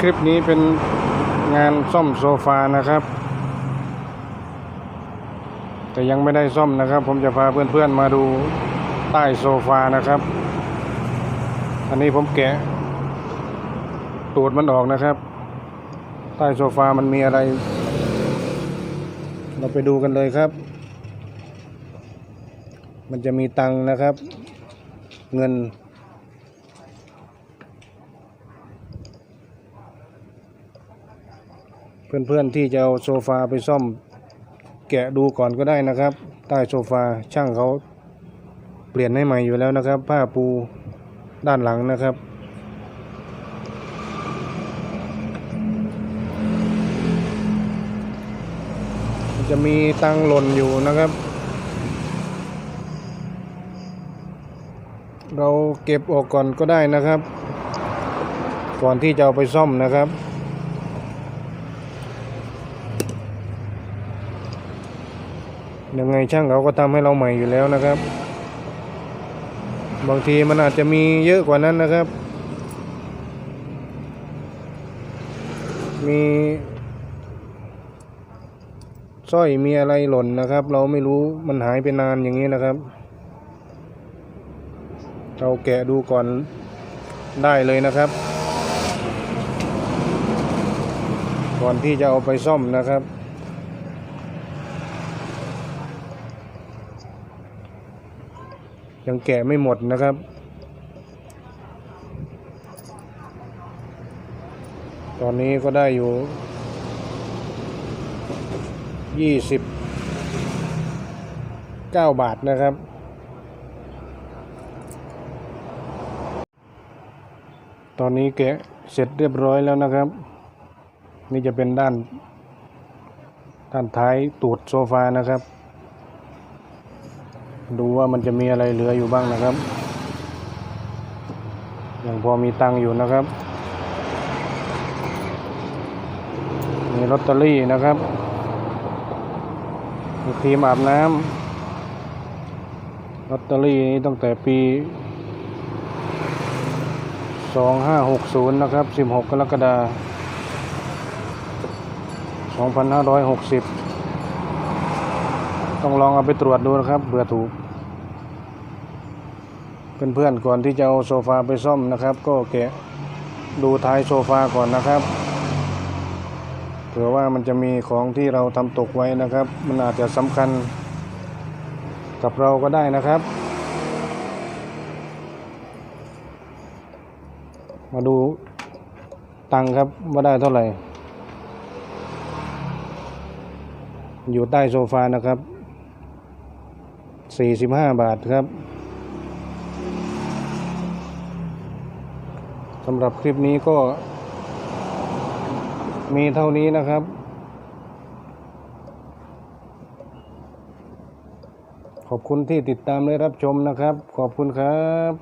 คลิปนี้เป็นงานซ่อมโซฟานะครับ แต่ยังไม่ได้ซ่อมนะครับ ผมจะพาเพื่อนๆมาดูใต้โซฟานะครับอันนี้ผมแกะตูดมันออกนะครับ ใต้โซฟามันมีอะไร เราไปดูกันเลยครับ มันจะมีตังนะครับ เงิน เพื่อนๆที่จะเอาโซฟาไปซ่อมแกะดูก่อนก็ได้นะครับ ใต้โซฟาช่างเขาเปลี่ยนให้ใหม่อยู่แล้วนะครับ ผ้าปูด้านหลังนะครับ จะมีตังหล่นอยู่นะครับ เราเก็บออกก่อนก็ได้นะครับ ก่อนที่จะเอาไปซ่อมนะครับ ยังไงช่างเขาก็ทำให้เราใหม่อยู่แล้วนะครับ บางทีมันอาจจะมีเยอะกว่านั้นนะครับ มีสร้อยมีอะไรหล่นนะครับ เราไม่รู้มันหายไปนานอย่างนี้นะครับ เราแกะดูก่อนได้เลยนะครับ ก่อนที่จะเอาไปซ่อมนะครับ ยังแกะไม่หมดนะครับ ตอนนี้ก็ได้อยู่ยี่สิบเก้าบาทนะครับ ตอนนี้แกะเสร็จเรียบร้อยแล้วนะครับ นี่จะเป็นด้าน ด้านท้ายตูดโซฟานะครับ ดูว่ามันจะมีอะไรเหลืออยู่บ้างนะครับยังพอมีตังค์อยู่นะครับ มีลอตเตอรี่นะครับ มีครีมอาบน้ำลอตเตอรี่นี้ตั้งแต่ปี 2560 นะครับ 16 กรกฎาคม2560 ต้องลองเอาไปตรวจดูนะครับเผื่อถูกเพื่อนๆก่อนที่จะเอาโซฟาไปซ่อมนะครับ ก็แกะดูท้ายโซฟาก่อนนะครับเผื่อว่ามันจะมีของที่เราทำตกไว้นะครับ มันอาจจะสำคัญกับเราก็ได้นะครับ มาดูตังค์ครับว่าได้เท่าไหร่ อยู่ใต้โซฟานะครับ สี่สิบห้าบาทครับสำหรับคลิปนี้ก็ มีเท่านี้นะครับ ขอบคุณที่ติดตามและรับชมนะครับ ขอบคุณครับ